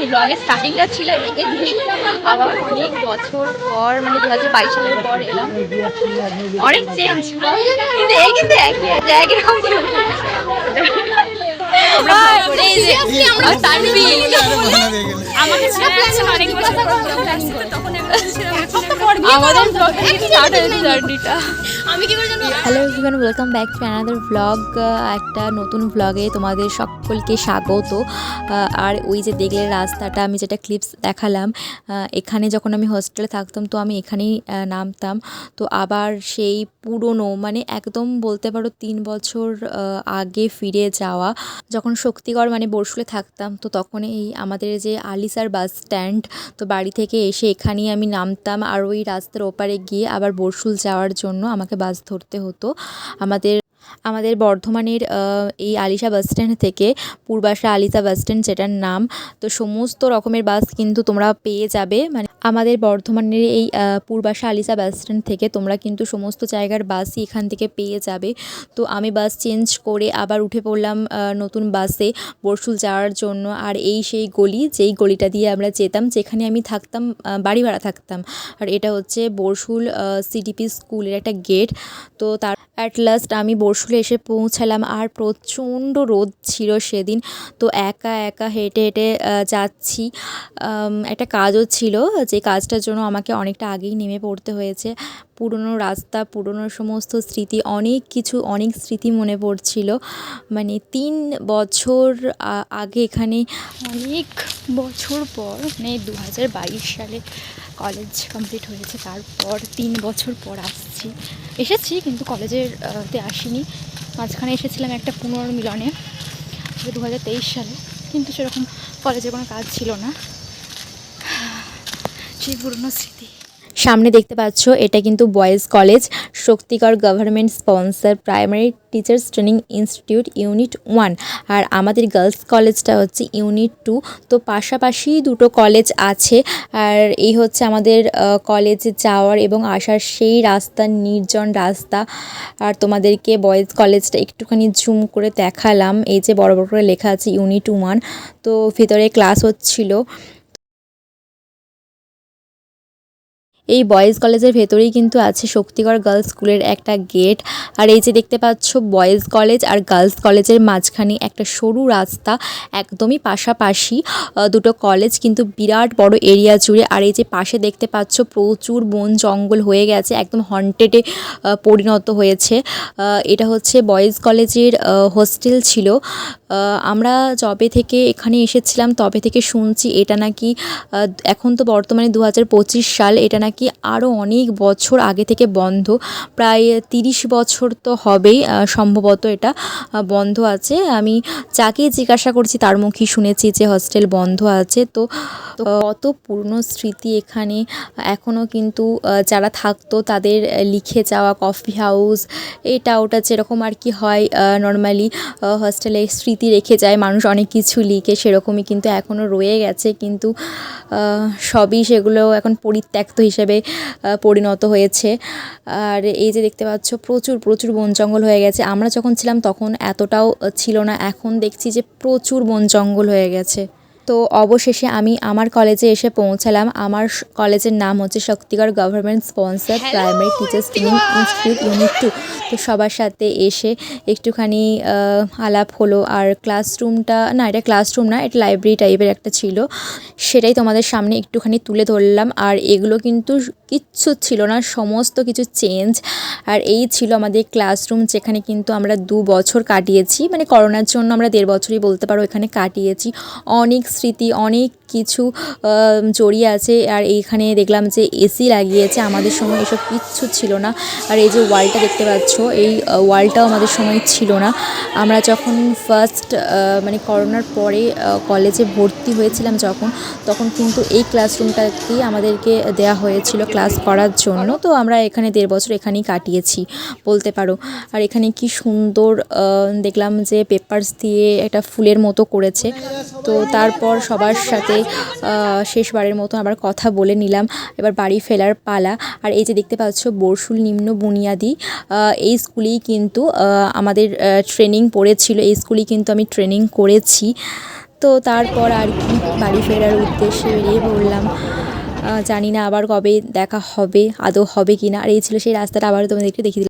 এই ব্লগের স্টার্টিংটা ছিল একে দিয়ে আবার অনেক বছর পর মানে দু হাজার বাইশ সালের পর এলাম। অনেক চেঞ্জ কিন্তু একই একই এই যে আর তানভি আমাকে ছেড়ে গেছেন অনেক বছর পর vlog আসছে, তখন এগুলো ছেড়ে গেছিলাম। আমাদের স্টার্ট হয়েছে জার্নিটা আমি কি করে জানব hello everyone welcome back to another blog একটা নতুন ব্লগে তোমাদের সকলকে স্বাগত আর ওই যে দেখলে রাস্তাটা আমি যেটা ক্লিপস দেখালাম এখানে যখন আমি হোস্টেলে থাকতাম তো আমি এখানেই নামতাম তো আবার সেই পুরনো মানে একদম বলতে পারো তিন বছর আগে ফিরে যাওয়া যখন শক্তিগড় মানে বরশুলে থাকতাম, তো তখন এই আমাদের যে আলিসার বাস স্ট্যান্ড, তো বাড়ি থেকে এসে এখানেই আমি নামতাম। আর ওই রাস্তার ওপারে গিয়ে আবার বরশুল যাওয়ার জন্য আমাকে বাস ধরতে হতো। আমাদের আমাদের বর্ধমানের এই আলিশা বাস স্ট্যান্ড থেকে পূর্বাশা আলিশা বাস স্ট্যান্ড যেটার নাম, তো সমস্ত রকমের বাস কিন্তু তোমরা পেয়ে যাবে। মানে আমাদের বর্ধমানের এই পূর্বাশা আলিশা বাস স্ট্যান্ড থেকে তোমরা কিন্তু সমস্ত জায়গার বাসই এখান থেকে পেয়ে যাবে। তো আমি বাস চেঞ্জ করে আবার উঠে পড়লাম নতুন বাসে বরশুল যাওয়ার জন্য। আর এই সেই গলি, যেই গলিটা দিয়ে আমরা যেতাম, যেখানে আমি থাকতাম বাড়ি ভাড়া থাকতাম। আর এটা হচ্ছে বরশুল সিডিপি স্কুলের একটা গেট। তো তার অ্যাট লাস্ট আমি বরশুলে এসে পৌঁছালাম। আর প্রচণ্ড রোদ ছিল সেদিন। তো একা একা হেঁটে হেঁটে যাচ্ছি। একটা কাজও ছিল যে কাজটার জন্য আমাকে অনেকটা আগেই নেমে পড়তে হয়েছে। পুরনো রাস্তা, পুরনো সমস্ত স্মৃতি, অনেক কিছু, অনেক স্মৃতি মনে পড়ছিল। মানে তিন বছর আগে এখানে অনেক বছর পর মানে দু হাজার বাইশ সালে কলেজ কমপ্লিট হয়েছে, তারপর তিন বছর পর আসছি। এসেছি কিন্তু কলেজের তে আসিনি। মাঝখানে এসেছিলাম একটা পুনর্মিলনে দু হাজার তেইশ সালে। কিন্তু সেরকম কলেজে কোনো কাজ ছিল না। পুরনো স্মৃতি। সামনে দেখতে পাচ্ছ, এটা কিন্তু boys college, Shaktigarh government sponsor primary teachers training institute unit one. আর আমাদের গার্লস কলেজটা হচ্ছে ইউনিট টু। তো পাশাপাশি দুটো কলেজ আছে, আর এই হচ্ছে আমাদের কলেজে যাওয়ার এবং আসার সেই রাস্তা, নির্জন রাস্তা। আর তোমাদেরকে বয়েজ কলেজটা একটুখানি জুম করে দেখালাম। এই যে বড় বড় করে লেখা আছে ইউনিট ওয়ান। তো ভিতরে ক্লাস হচ্ছিল। এই বয়েজ কলেজের ভেতরেই কিন্তু আছে শক্তিগড় গার্লস স্কুলের একটা গেট। আর এই যে দেখতে পাচ্ছ, বয়েজ কলেজ আর গার্লস কলেজের মাঝখানে একটা সরু রাস্তা একদমই পাশাপাশি। দুটো কলেজ কিন্তু বিরাট বড় এরিয়া জুড়ে। আর এই যে পাশে দেখতে পাচ্ছ, প্রচুর বন জঙ্গল হয়ে গেছে, একদম হন্টেডে পরিণত হয়েছে। এটা হচ্ছে বয়েজ কলেজের হোস্টেল ছিল। আমরা যবে থেকে এখানে এসেছিলাম তবে থেকে শুনছি এটা নাকি এখন তো বর্তমানে দু হাজার পঁচিশ সাল, এটা নাকি আরও অনেক বছর আগে থেকে বন্ধ, প্রায় তিরিশ বছর তো হবেই সম্ভবত এটা বন্ধ আছে। আমি যাকেই জিজ্ঞাসা করছি তার মুখেই শুনেছি যে হস্টেল বন্ধ আছে। তো কত পুরনো স্মৃতি এখানে এখনও কিন্তু যারা থাকতো তাদের লিখে যাওয়া কফি হাউস এটা ওটা যেরকম আর কি হয় নর্মালি হস্টেলে স্মৃতি রেখে যায়, মানুষ অনেক কিছু লিখে সেরকমই কিন্তু এখনও রয়ে গেছে। কিন্তু সবই সেগুলো এখন পরিত্যক্ত হিসেবে পরিণত হয়েছে। আর এই যে দেখতে পাচ্ছ, প্রচুর প্রচুর বন জঙ্গল হয়ে গেছে। আমরা যখন ছিলাম তখন এতটাও ছিল না, এখন দেখছি যে প্রচুর বন জঙ্গল হয়ে গেছে। তো অবশেষে আমি আমার কলেজে এসে পৌঁছালাম। আমার কলেজের নাম হচ্ছে Shaktigarh government sponsor primary teachers training institute unit two তো সবার সাথে এসে একটুখানি আলাপ হলো। আর ক্লাসরুমটা না এটা ক্লাসরুম না এটা লাইব্রেরি টাইপের একটা ছিল। সেটাই তোমাদের সামনে একটুখানি তুলে ধরলাম। আর এগুলো কিন্তু কিচ্ছু ছিল না সমস্ত কিছু চেঞ্জ আর এই ছিল আমাদের ক্লাসরুম যেখানে কিন্তু আমরা দু বছর কাটিয়েছি। মানে করোনার জন্য আমরা দেড় বছরই বলতে পারো এখানে কাটিয়েছি। অনেক স্মৃতি অনেক কিছু জড়িয়ে আছে। আর এইখানে দেখলাম যে এসি লাগিয়েছে। আমাদের সময় এসব কিচ্ছু ছিল না। আর এই যে ওয়ালটা দেখতে পাচ্ছ, এই ওয়ালটাও আমাদের সময় ছিল না। আমরা যখন ফার্স্ট মানে করোনার পরে কলেজে ভর্তি হয়েছিলাম যখন, তখন কিন্তু এই ক্লাসরুমটাকেই আমাদেরকে দেয়া হয়েছিল ক্লাস করার জন্য। তো আমরা এখানে দেড় বছর এখানেই কাটিয়েছি, বলতে পারো। আর এখানে কি সুন্দর দেখলাম যে পেপার্স দিয়ে একটা ফুলের মতো করেছে। তো তারপর সবার সাথে শেষবারের মতো আবার কথা বলে নিলাম। এবার বাড়ি ফেরার পালা। আর এই যে দেখতে পাচ্ছ বরশুল নিম্ন বুনিয়াদি এই স্কুলেই কিন্তু আমাদের ট্রেনিং পড়েছিল। এই স্কুলেই কিন্তু আমি ট্রেনিং করেছি। তো তারপর আর কি, বাড়ি ফেরার উদ্দেশ্যে বেরিয়ে পড়লাম। জানি না আবার কবে দেখা হবে, আদৌ হবে কি না আর এই ছিল সেই রাস্তাটা। আবারও তোমাদেরকে দেখিয়ে